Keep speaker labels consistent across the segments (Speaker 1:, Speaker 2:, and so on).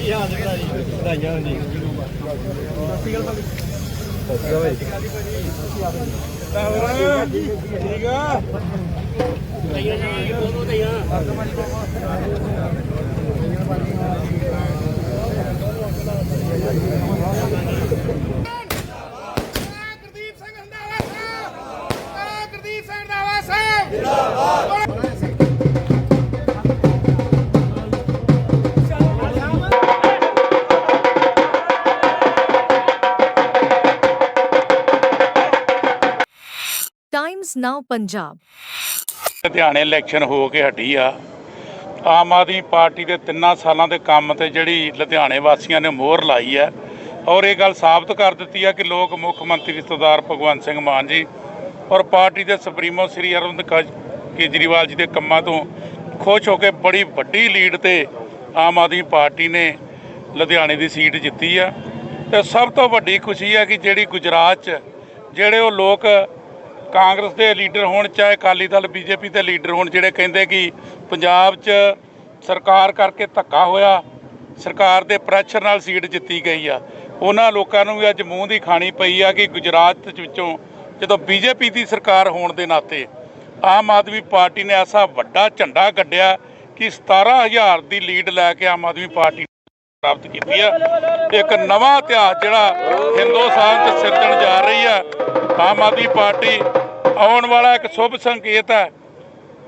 Speaker 1: ਯਾਦ ਕਰਾਈ ਵਧਾਈਆਂ ਹੋਣੀ ਸਤਿਗੁਰ ਭਾਈ
Speaker 2: ਸਤਿਗੁਰ ਭਾਈ ਠੀਕ ਆ ਵਧਾਈਆਂ ਜੀ। ਬਹੁਤ ਵਧਾਈਆਂ ਰੰਧਾਵਾ ਸਾਹਿਬ
Speaker 3: Times Now
Speaker 4: ਲੁਧਿਆਣੇ ਇਲੈਕਸ਼ਨ ਹੋ ਕੇ ਹਟੀ ਆ। ਆਮ ਆਦਮੀ ਪਾਰਟੀ ਦੇ ਤਿੰਨਾਂ ਸਾਲਾਂ ਦੇ ਕੰਮ ਤੇ ਜਿਹੜੀ ਲੁਧਿਆਣੇ ਵਾਸੀਆਂ ਨੇ ਮੋਹਰ ਲਾਈ ਹੈ ਔਰ ਇਹ ਗੱਲ ਸਾਬਤ ਕਰ ਦਿੱਤੀ ਹੈ ਕਿ ਲੋਕ ਮੁੱਖ ਮੰਤਰੀ ਸਰਦਾਰ ਭਗਵੰਤ ਸਿੰਘ ਮਾਨ ਜੀ ਔਰ ਪਾਰਟੀ ਦੇ ਸੁਪਰੀਮੋ ਸ੍ਰੀ ਅਰਵਿੰਦ ਕੇਜ- ਕੇਜਰੀਵਾਲ ਜੀ ਦੇ ਕੰਮਾਂ ਤੋਂ ਖੁਸ਼ ਹੋ ਕੇ ਬੜੀ ਵੱਡੀ ਲੀਡ ਤੇ ਆਮ ਆਦਮੀ ਪਾਰਟੀ ਨੇ ਲੁਧਿਆਣੇ ਦੀ ਸੀਟ ਜਿੱਤੀ ਆ। ਤੇ ਸਭ ਤੋਂ ਵੱਡੀ ਖੁਸ਼ੀ ਹੈ ਕਿ ਜਿਹੜੀ ਗੁਜਰਾਤ 'ਚ ਜਿਹੜੇ ਉਹ ਲੋਕ ਕਾਂਗਰਸ ਦੇ ਲੀਡਰ ਹੋਣ, ਚਾਹੇ ਅਕਾਲੀ ਦਲ, ਬੀਜੇਪੀ ਦੇ ਲੀਡਰ ਹੋਣ, ਜਿਹੜੇ ਕਹਿੰਦੇ ਕਿ ਪੰਜਾਬ 'ਚ ਸਰਕਾਰ ਕਰਕੇ ਧੱਕਾ ਹੋਇਆ, ਸਰਕਾਰ ਦੇ ਪ੍ਰੈਸ਼ਰ ਨਾਲ ਸੀਟ ਜਿੱਤੀ ਗਈ ਆ। ਉਹਨਾਂ ਲੋਕਾਂ ਨੂੰ ਵੀ ਅੱਜ ਮੂੰਹ ਦੀ ਖਾਣੀ ਪਈ ਆ ਕਿ ਗੁਜਰਾਤ ਚ ਵਿੱਚੋਂ ਜਦੋਂ ਬੀਜੇਪੀ ਦੀ ਸਰਕਾਰ ਹੋਣ ਦੇ ਨਾਤੇ ਆਮ ਆਦਮੀ ਪਾਰਟੀ ਨੇ ਐਸਾ ਵੱਡਾ ਝੰਡਾ ਗੱਡਿਆ ਕਿ 17000 ਦੀ ਲੀਡ ਲੈ ਕੇ ਆਮ ਆਦਮੀ ਪਾਰਟੀ ਪ੍ਰਾਪਤ ਕੀਤੀ ਆ। ਇੱਕ ਨਵਾਂ ਇਤਿਹਾਸ ਜਿਹੜਾ ਹਿੰਦੁਸਤਾਨ 'ਚ ਸਿਰਜਣ ਜਾ ਰਹੀ ਆ। ਆਮ ਆਦਮੀ ਪਾਰਟੀ ਆਉਣ ਵਾਲਾ ਇੱਕ ਸ਼ੁਭ ਸੰਕੇਤ ਹੈ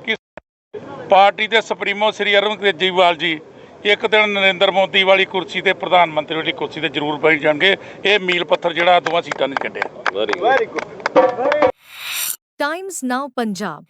Speaker 4: ਕਿ ਪਾਰਟੀ ਦੇ ਸੁਪਰੀਮੋ ਸ੍ਰੀ ਅਰਵਿੰਦ ਕੇਜਰੀਵਾਲ ਜੀ ਇੱਕ ਦਿਨ ਨਰਿੰਦਰ ਮੋਦੀ ਵਾਲੀ ਕੁਰਸੀ ਤੇ ਪ੍ਰਧਾਨ ਮੰਤਰੀ ਵਾਲੀ ਕੁਰਸੀ ਤੇ ਜ਼ਰੂਰ ਬੈਠ ਜਾਣਗੇ। ਇਹ ਮੀਲ ਪੱਥਰ ਜਿਹੜਾ ਦੋਵਾਂ ਸੀਟਾਂ ਨੇ ਕੱਢਿਆ।
Speaker 3: Times Now Punjab